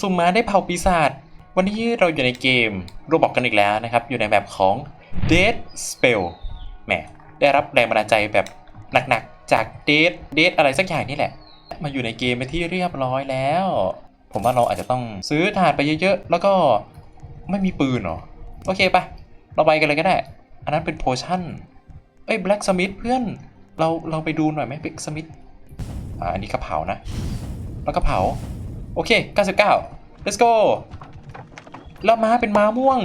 สุ่มมาได้เผ่าปีศาจ วันนี้เราอยู่ในเกมโรบอกกันอีกแล้วนะครับ อยู่ในแบบของ Dead Spell แหมได้รับแรงบันดาลใจแบบหนักๆ จาก Dead Dead อะไรสักอย่างนี่แหละ มาอยู่ในเกมเป็นที่เรียบร้อยแล้ว ผมว่าเราอาจจะต้องซื้อถ่านไปเยอะๆ แล้วก็ไม่มีปืนหรอ โอเคปะเราไปกันเลยก็ได้ อันนั้นเป็นโพชั่น เอ้ย Black Smith เพื่อน เราเราไปดูหน่อยไหม Black Smith อ่าอันนี้กระเผานะ แล้วก็เผา โอเค 99 let's go แล้วม้าเป็นม้าม่วง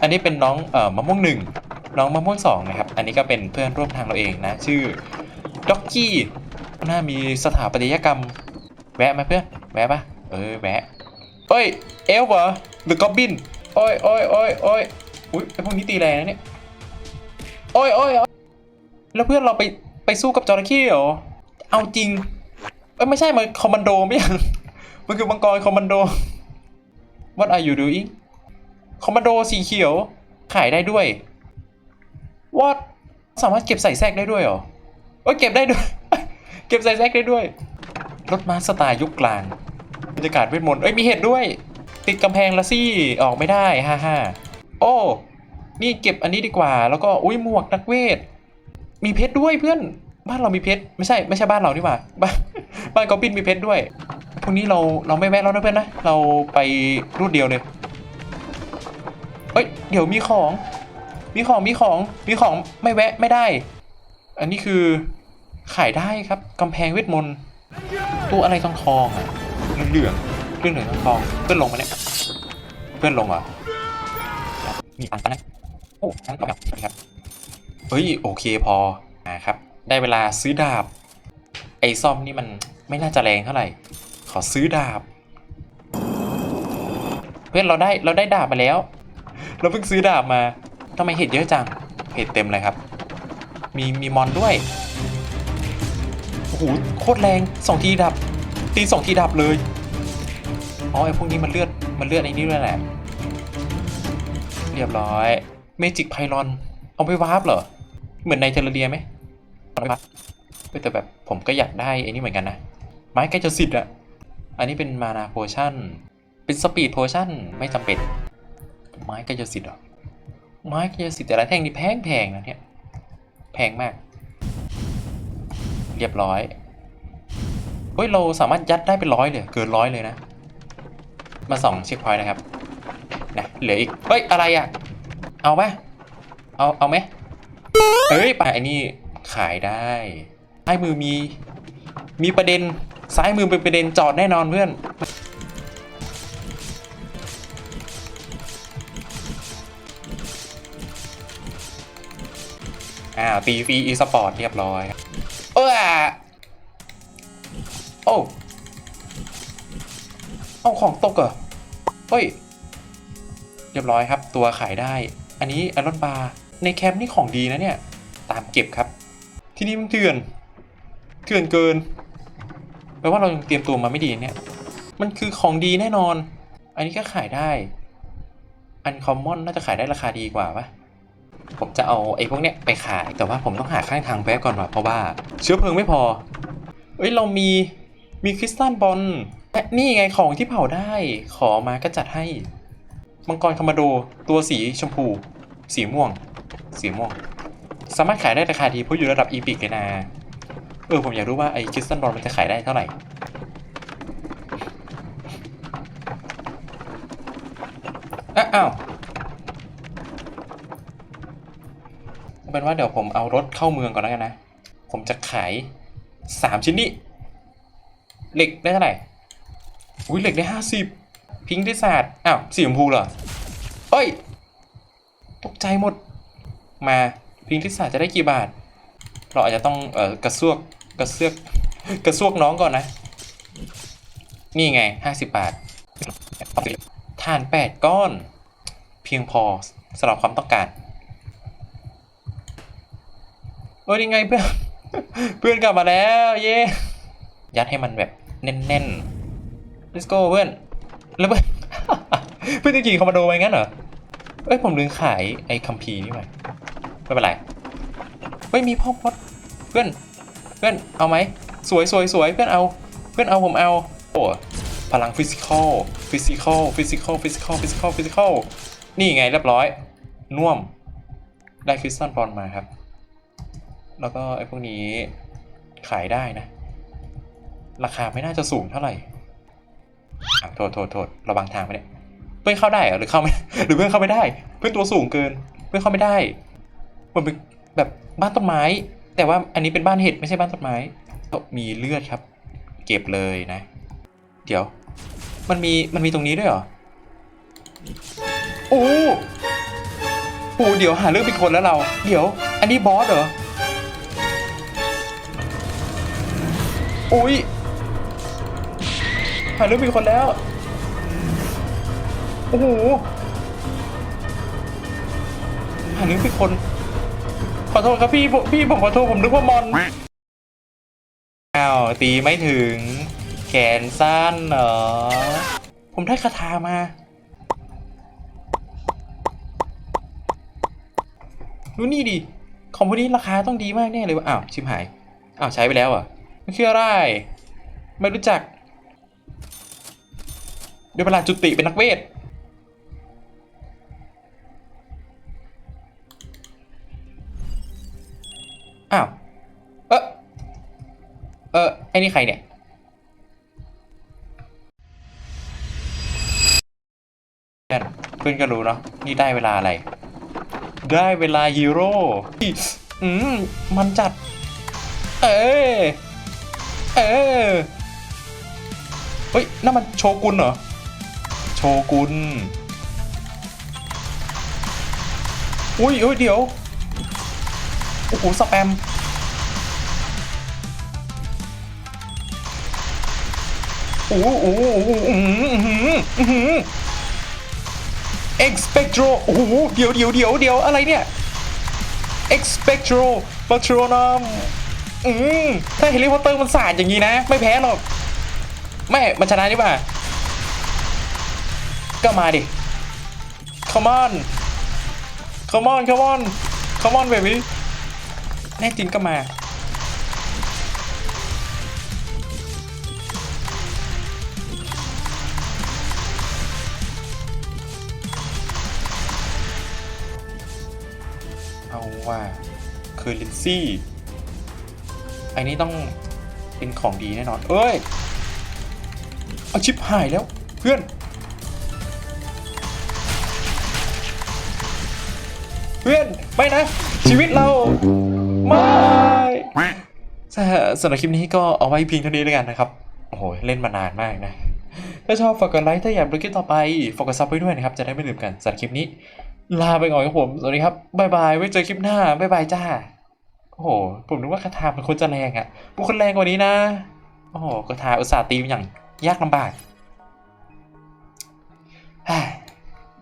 อันนี้เป็นน้องเอ่อมะม่วงหนึ่งน้องมะม่วงสองนะครับ อันนี้ก็เป็นเพื่อนร่วมทางเราเองนะ ชื่อด็อกกี้น่ามีสถาปัตยกรรม แวะไหมเพื่อน แวะปะเออ แวะเอ้ย เอลฟ์เหรอหรือกอบบินโอ้ยโอ้ยโอ้ยโอ้ยอุ้ยไอพวกนี้ตีแรงนะเนี่ยโอ้ยโอ้ยโอ้ยแล้วเพื่อนเราไปไปสู้กับจระเข้เหรอ เอาจริงเอ้ยไม่ใช่มันคอมมานโดไม่ใช่ มันคือมังกรคอมมานโด What are you doing คอมมานโดสีเขียว ขายได้ด้วย What สามารถเก็บใส่แซกได้ด้วยเหรอเอ้ยเก็บได้ด้วย เก็บใส่แซกได้ด้วย รถม้าสไตล์ยุคกลางบรรยากาศเวทมนต์เอ้ยมีเห็ดด้วย ติดกำแพงละสิออกไม่ได้ฮ่าฮ่าโอ้นี่เก็บอันนี้ดีกว่า แล้วก็อุ้ยหมวกนักเวท มีเพชรด้วยเพื่อน บ้านเรามีเพชรไม่ใช่ไม่ใช่บ้านเรานี่หว่าบ้านบ้านกอบินมีเพชรด้วย พวกนี้เราเราไม่แวะแล้วนะเพื่อนนะ เราไปรูดเดียวเลยเฮ้ยเดี๋ยวมีของ มีของมีของมีของไม่แวะไม่ได้ อันนี้คือขายได้ครับกำแพงเวทมนต์ตัวอะไรทองทองๆอะเหลืองๆเรื่องเหลืองทองทองๆเพื่อนลงมาเนี่ยเพื่อนลงเหรอมีตังค์ปะนะโอ้ตังค์กับครับเฮ้ยโอเคพอนะครับ ได้เวลาซื้อดาบ ไอ้ซ่อมนี่มันไม่น่าจะแรงเท่าไหร่ข อซื้อดาบ เพื่อนเราได้เราได้ดาบมาแล้ว เราเพิ่งซื้อดาบมาทำไมเห็ดเยอะจัง เห็ดเต็มเลยครับ มีมีมอนด้วย โอ้โหโคตรแรงสองทีดับ ตีสองทีดับเลย อ๋อไอ้พวกนี้มันเลือดมันเลือดไอ้นี่ด้วยแหละ เรียบร้อยเมจิกไพลอน เอาไปวาร์ปเหรอ เหมือนในเทเลเรียไหมไปวาร์ปเฮ้ยแต่แบบผมก็อยากได้ไอ้นี่เหมือนกันนะ ไม้ใกล้จะสิทธิ์อะ อันนี้เป็นมานาโพชั่น เป็นสปีดโพชั่นไม่จำเป็น ไม้กล้จะสิทธิ์เหรอ ไม้กล้จะสิทธิ์แต่ละแท่งนี่แพงแพงนะเนี่ย แพงมาก เรียบร้อย เฮ้ยเราสามารถยัดได้เป็นร้อยเลย เกินร้อยเลยนะ มาส่องเช็คพอยต์นะครับ นะเหลืออีก เฮ้ยอะไรอะเอาไหมเอาเอาไหมเฮ้ยไปไอ้นี่ขายได้ซ้มือมี มีประเด็น ซ้ายมือเป็นประเด็นจอดแน่นอนเพื่อนอ้าตีฟรีอีสปอร์ตเรียบร้อยครับเออโอ้เอาของตกเหรอ เฮ้ย เรียบร้อยครับ ตัวขายได้ อันนี้อรอนบาร์ในแคมป์นี่ของดีนะเนี่ย ตามเก็บครับ ที่นี่มันเถื่อน เถื่อนเกิน ลว่าเรายังเตรียมตัวมาไม่ดีเนี่ย มันคือของดีแน่นอน อันนี้ก็ขายได้ อันคอมมอนน่าจะขายได้ราคาดีกว่าปะผมจะเอาไอ้พวกเนี้ยไปขาย แต่ว่าผมต้องหาข้างทางแวะก่อนว่ะเพราะว่าเชื้อเพลิงไม่พอ เอ้ยเรามีมีคริสตัลบอลนี่ไงของที่เผาได้ ขอมาก็จัดให้ มังกรคอมมาโดตัวสีชมพู สีม่วง สีม่วง สามารถขายได้ราคาดีเพราะอยู่ระดับอีพิกเลยนะ เออผมอยากรู้ว่าไอ้คริสตัลบอลมันจะขายได้เท่าไหร่อะอ้าวเอาเป็นว่าเดี๋ยวผมเอารถเข้าเมืองก่อนแล้วกันนะ ผมจะขายสามชิ้นนี้ เหล็กได้เท่าไหร่ อุ้ยเหล็กได้ห้าสิบพิงค์ได้ศาสตร์อ้าวสีชมพูเหรอเอ้ย ตกใจหมด มาพิงค์ทิศาสตร์จะได้กี่บาท เราอาจจะต้องเอ่อกระซวก กระเซือกกระซวกน้องก่อนนะ นี่ไงห้าสิบบาทถ่านแปดก้อน เพียงพอสำหรับความต้องการเออยังไงเพื่อนเพื่อนกลับมาแล้วเย้ยัดให้มันแบบแน่นๆ let's go เพื่อนแล้วเพื่อนเพื่อนจะขี่คอมมานโดไปงั้นเหรอเอ้ยผมลืมขายไอ้คัมภีร์นี่ไปไม่เป็นไรเฮ้ยมีพ่อพดเพื่อน เพื่อนเอาไหมสวยสวยสวยเพื่อนเอา เพื่อนเอาผมเอาโอ้พลังฟิสิกอลฟิสิกอลฟิสิกอลฟิสิกอลฟิสิกอลฟิสิกอลนี่ไงเรียบร้อย น่วม ได้คริสตัลบอลมาครับ แล้วก็ไอ้พวกนี้ขายได้นะ ราคาไม่น่าจะสูงเท่าไหร่โทษโทษโทษระวังทางไปเนี่ยเพื่อนเข้าได้หรอหรือเข้าไม่หรือเพื่อนเข้าไม่ได้ เพื่อนตัวสูงเกิน เพื่อนเข้าไม่ได้มันเป็นแบบบ้านต้นไม้ แต่ว่าอันนี้เป็นบ้านเห็ดไม่ใช่บ้านต้นไม้มีเลือดครับ เก็บเลยนะ เดี๋ยว มันมีมันมีตรงนี้ด้วยเหรอโอ้โหเดี๋ยวหาเรื่องเป็นคนแล้วเรา เดี๋ยว อันนี้บอสเหรออุ้ยหาเรื่องเป็นคนแล้วโอ้โหหาเรื่องเป็นคน ขอโทษครับพี่ผมพี่ผมขอโทษผมนึกว่ามอนอ้าวตีไม่ถึง แขนสั้นเหรอ ผมได้คาถามา ดูนี่ดิของพวกนี้ราคาต้องดีมากแน่เลยว่าอ้าว ชิมหาย อ้าว ใช้ไปแล้วอะมันคืออะไร ไม่รู้จัก เดี๋ยวเวลาจุติเป็นนักเวท อ้าว เออเออไอ้นี่ใครเนี่ยเพื่อนเพื่อนก็รู้เนาะ นี่ได้เวลาอะไร ได้เวลาฮีโร่ อืม มันจัด เออเออเฮ้ยนั่นมันโชกุนเหรอ โชกุน อุ้ยอุ้ยเดี๋ยว โอ้โหสแปมโอ้โหโอ้โหโอ้โหอื้อหืออื้อหืออื้อหือ Expectro โอ้โหเดี๋ยวเดี๋ยวเดี๋ยวเดี๋ยวอะไรเนี่ย Expectro Patronum อืมถ้าเฮลิคอปเตอร์มันสาดอย่างนี้นะ ไม่แพ้หรอกไม่มันชนะนี่ป่ะก็มาดิ Come on Come on Come on Come on baby แน่จริงก็มา เอาว่าคือลินซี่ไอ้นี้ต้องเป็นของดีแน่นอน เอ้ย เอาชิปหายแล้วเพื่อนเพื่อน ไม่นะ ชีวิตเรา ไม่สำหรับคลิปนี้ก็เอาไว้เพียงเท่านี้แล้วกันนะครับ โอ้โห เล่นมานานมากนะ ถ้าชอบฝากกดไลค์ถ้าอยากดูคลิปต่อไปฝากกดซับไว้ด้วยนะครับ จะได้ไม่ลืมกันสำหรับคลิปนี้ ลาไปก่อนครับผม สวัสดีครับบายบาย ไว้เจอคลิปหน้าบายบายจ้า โอ้โห ผมนึกว่าคาถามันควรจะแรงอะ่ะบุคคลแรงกว่านี้นะ โอ้โหคาถาอุตส่าห์ตีมอย่างยากลำบาก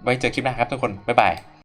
ไว้เจอคลิปหน้าครับทุกคน บ๊ายบาย